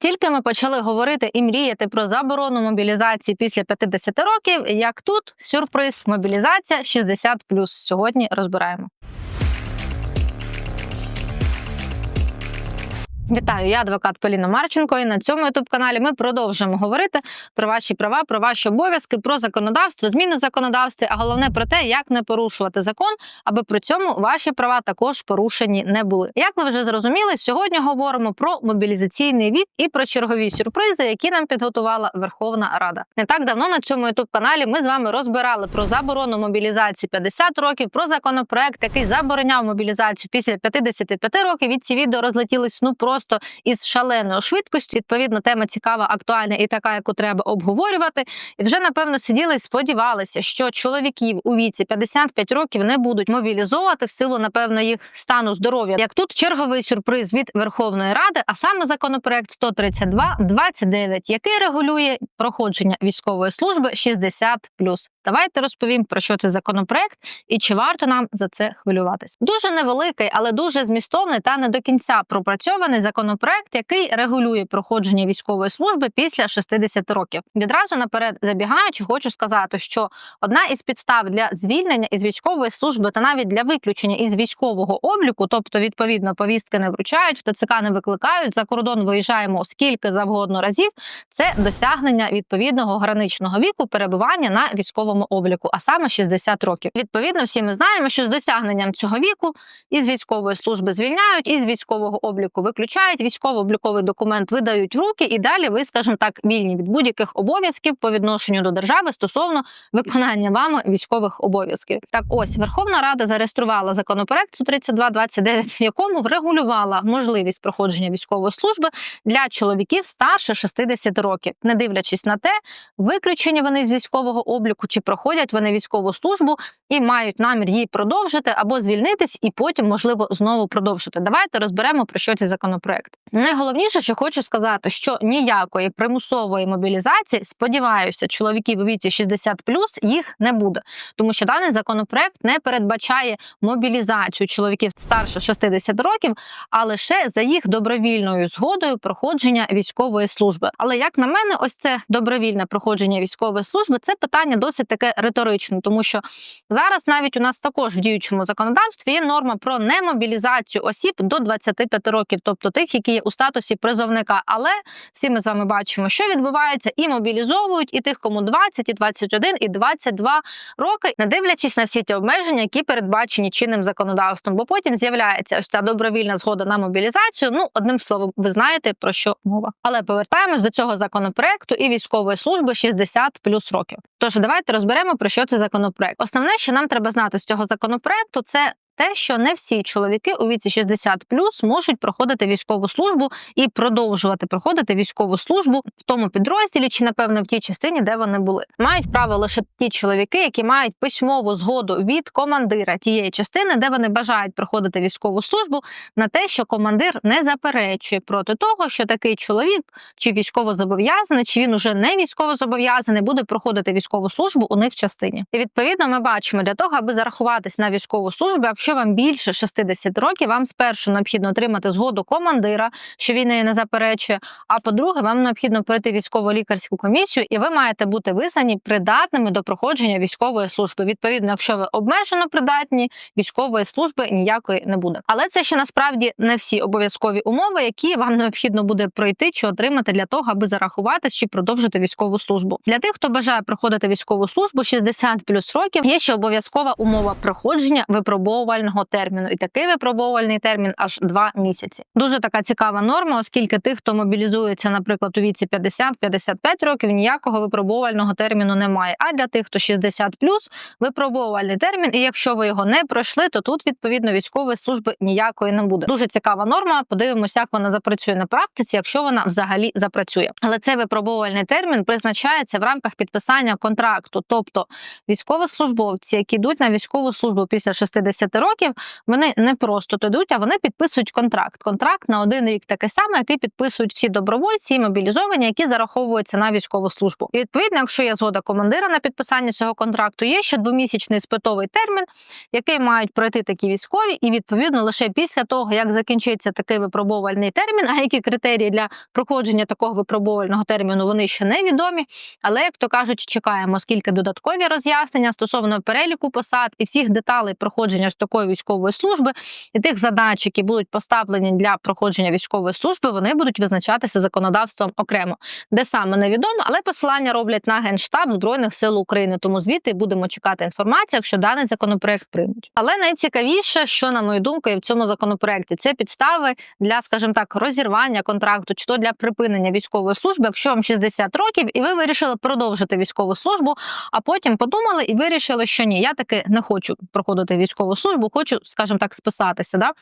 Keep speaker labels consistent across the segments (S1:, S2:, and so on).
S1: Тільки ми почали говорити і мріяти про заборону мобілізації після 50 років, як тут сюрприз мобілізація 60+. Сьогодні розбираємо. Вітаю, я адвокат Поліна Марченко. І на цьому youtube каналі ми продовжуємо говорити про ваші права, про ваші обов'язки, про законодавство, зміни в законодавстві, а головне про те, як не порушувати закон, аби при цьому ваші права також порушені не були. Як ви вже зрозуміли, сьогодні говоримо про мобілізаційний вік і про чергові сюрпризи, які нам підготувала Верховна Рада. Не так давно на цьому youtube каналі ми з вами розбирали про заборону мобілізації 50 років, про законопроект, який забороняв мобілізацію після 55 років. І ці відео розлетілись ну просто із шаленою швидкістю. Відповідно, тема цікава, актуальна і така, яку треба обговорювати. І вже напевно сиділи і сподівалися, що чоловіків у віці 55 років не будуть мобілізовувати в силу, напевно, їх стану здоров'я. Як тут черговий сюрприз від Верховної Ради, а саме законопроект 132-29, який регулює проходження військової служби 60+. Давайте розповім про що це законопроект і чи варто нам за це хвилюватися. Дуже невеликий, але дуже змістовний та не до кінця пропрацьований законопроект, який регулює проходження військової служби після 60 років. Відразу наперед забігаючи, хочу сказати, що одна із підстав для звільнення із військової служби та навіть для виключення із військового обліку, тобто відповідно повістки не вручають, в ТЦК не викликають за кордон. Виїжджаємо скільки завгодно разів. Це досягнення відповідного граничного віку перебування на військовому обліку, а саме 60 років. Відповідно, всі ми знаємо, що з досягненням цього віку із військової служби звільняють, із військового обліку виключають. Військово-обліковий документ видають в руки, і далі ви, скажімо так, вільні від будь-яких обов'язків по відношенню до держави стосовно виконання вами військових обов'язків. Так, ось Верховна Рада зареєструвала законопроект 13229, в якому врегулювала можливість проходження військової служби для чоловіків старше 60 років, не дивлячись на те, виключені вони з військового обліку, чи проходять вони військову службу і мають намір її продовжити або звільнитись, і потім можливо знову продовжити. Давайте розберемо про що цей законопроект. Найголовніше, що хочу сказати, що ніякої примусової мобілізації, сподіваюся, чоловіків у віці 60+, їх не буде, тому що даний законопроект не передбачає мобілізацію чоловіків старше 60 років, а лише за їх добровільною згодою проходження військової служби. Але як на мене, ось це добровільне проходження військової служби це питання досить таке риторичне, тому що зараз навіть у нас також в діючому законодавстві є норма про немобілізацію осіб до 25 років, тобто тих, які є у статусі призовника. Але всі ми з вами бачимо, що відбувається, і мобілізовують і тих, кому 20, і 21, і 22 роки, не дивлячись на всі ті обмеження, які передбачені чинним законодавством. Бо потім з'являється ось ця добровільна згода на мобілізацію. Ну, одним словом, ви знаєте про що мова. Але повертаємось до цього законопроекту і військової служби 60 плюс років. Тож давайте розберемо про що це законопроект. Основне, що нам треба знати з цього законопроекту, це те, що не всі чоловіки у віці 60 можуть проходити військову службу і продовжувати проходити військову службу в тому підрозділі, чи напевно в тій частині, де вони були. Мають право лише ті чоловіки, які мають письмову згоду від командира тієї частини, де вони бажають проходити військову службу, на те, що командир не заперечує проти того, що такий чоловік чи військовозобов'язаний, чи він уже не військовозобов'язаний, буде проходити військову службу у них в частині. І відповідно ми бачимо для того, аби зарахуватись на військову службу, якщо вам більше 60 років, вам спершу необхідно отримати згоду командира, що він її не заперечує. А по-друге, вам необхідно пройти військово-лікарську комісію, і ви маєте бути визнані придатними до проходження військової служби. Відповідно, якщо ви обмежено придатні, військової служби ніякої не буде. Але це ще насправді не всі обов'язкові умови, які вам необхідно буде пройти чи отримати для того, аби зарахуватись чи продовжити військову службу. Для тих, хто бажає проходити військову службу 60 плюс років, є ще обов'язкова умова проходження випробовувального терміну. І такий випробовувальний термін аж 2 місяці. Дуже така цікава норма, оскільки тих, хто мобілізується, наприклад, у віці 50-55 років, ніякого випробовувального терміну немає. А для тих, хто 60 випробовувальний термін, і якщо ви його не пройшли, то тут відповідно військової служби ніякої не буде. Дуже цікава норма. Подивимося, як вона запрацює на практиці, якщо вона взагалі запрацює. Але цей випробовувальний термін призначається в рамках підписання контракту, тобто військовослужбовці, які йдуть на військову службу після 60 років, вони не просто то йдуть, а вони підписують контракт. Контракт на один рік такий самий, який підписують всі добровольці і мобілізовані, які зараховуються на військову службу. І відповідно, якщо є згода командира на підписання цього контракту, є ще двомісячний спитовий термін, який мають пройти такі військові, і відповідно лише після того, як закінчиться такий випробувальний термін, а які критерії для проходження такого випробувального терміну вони ще невідомі. Але як то кажуть, чекаємо, оскільки додаткові роз'яснення стосовно переліку посад і всіх деталей проходження з такої військової служби і тих задач, які будуть поставлені для проходження військової служби, вони будуть визначатися законодавством окремо, де саме невідомо, але посилання роблять на генштаб збройних сил України. Тому звідти будемо чекати інформацію, якщо даний законопроект приймуть. Але найцікавіше, що на мою думку, є в цьому законопроекті, це підстави для, скажімо так, розірвання контракту чи то для припинення військової служби, якщо вам 60 років, і ви вирішили продовжити військову службу, а потім подумали і вирішили, що ні, я таки не хочу проходити військову службу, хочу, скажімо так, списатися. Да?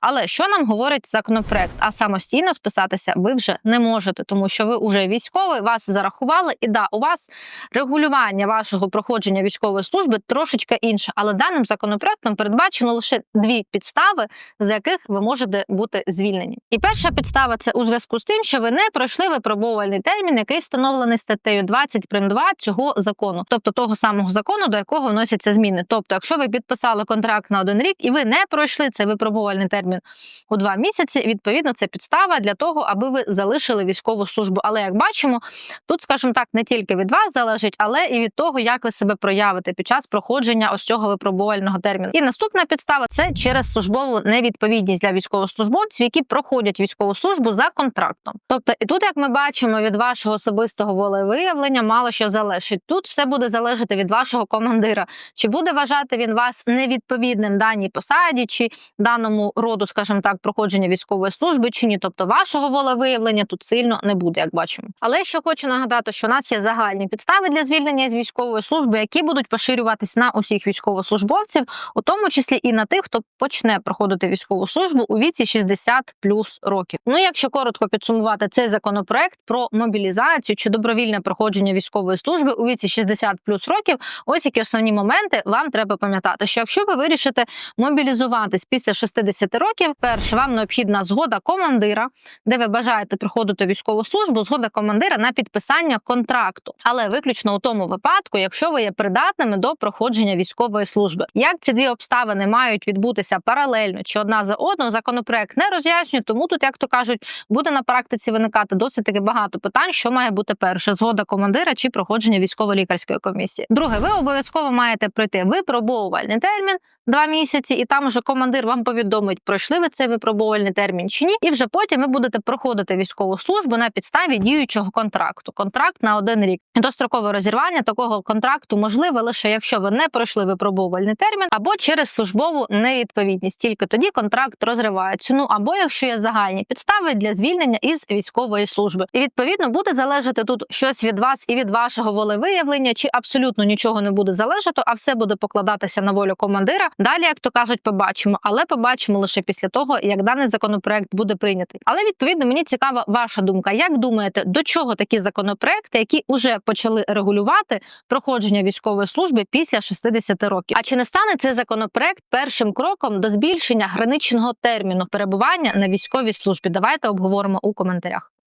S1: Але що нам говорить законопроект? А самостійно списатися ви вже не можете, тому що ви вже військовий, вас зарахували, і да, у вас регулювання вашого проходження військової служби трошечки інше. Але даним законопроектом передбачено лише дві підстави, за яких ви можете бути звільнені. І перша підстава це у зв'язку з тим, що ви не пройшли випробувальний термін, який встановлений статтею 20 прим. 2 цього закону, тобто того самого закону, до якого вносяться зміни. Тобто, якщо ви підписали контракт на один рік і ви не пройшли цей випробувальний термін у два місяці, відповідно, це підстава для того, аби ви залишили військову службу. Але як бачимо, тут, скажімо так, не тільки від вас залежить, але і від того, як ви себе проявите під час проходження ось цього випробувального терміну. І наступна підстава це через службову невідповідність для військовослужбовців, які проходять військову службу за контрактом. Тобто, і тут, як ми бачимо, від вашого особистого волевиявлення мало що залежить. Тут все буде залежати від вашого командира, чи буде вважати він вас невідповідним даній посаді, чи даному роду, скажімо так, проходження військової служби, чи ні. Тобто вашого волевиявлення тут сильно не буде, як бачимо. Але ще хочу нагадати, що у нас є загальні підстави для звільнення з військової служби, які будуть поширюватись на усіх військовослужбовців, у тому числі і на тих, хто почне проходити військову службу у віці 60 плюс років. Ну, якщо коротко підсумувати цей законопроект про мобілізацію чи добровільне проходження військової служби у віці 60 плюс років, ось які основні моменти вам треба пам'ятати, що якщо ви вирішите мобілізуватись після 60 років, перше вам необхідна згода командира, де ви бажаєте проходити військову службу, згода командира на підписання контракту, але виключно у тому випадку, якщо ви є придатними до проходження військової служби. Як ці дві обставини мають відбутися паралельно чи одна за одну, законопроект не роз'яснює, тому тут, як то кажуть, буде на практиці виникати досить таки багато питань, що має бути перше згода командира чи проходження військово-лікарської комісії. Друге, ви обов'язково маєте пройти випробовувальний термін. Два місяці, і там уже командир вам повідомить, пройшли ви цей випробувальний термін чи ні, і вже потім ви будете проходити військову службу на підставі діючого контракту. Контракт на один рік. Дострокове розірвання такого контракту можливе лише якщо ви не пройшли випробувальний термін, або через службову невідповідність. Тільки тоді контракт розривається. Ну або якщо є загальні підстави для звільнення із військової служби, і відповідно буде залежати тут щось від вас і від вашого волевиявлення, чи абсолютно нічого не буде залежати, а все буде покладатися на волю командира. Далі, як то кажуть, побачимо, але побачимо лише після того, як даний законопроект буде прийнятий. Але відповідно мені цікава ваша думка. Як думаєте, до чого такі законопроекти, які вже почали регулювати проходження військової служби після 60 років? А чи не стане цей законопроект першим кроком до збільшення граничного терміну перебування на військовій службі? Давайте обговоримо у коментарях.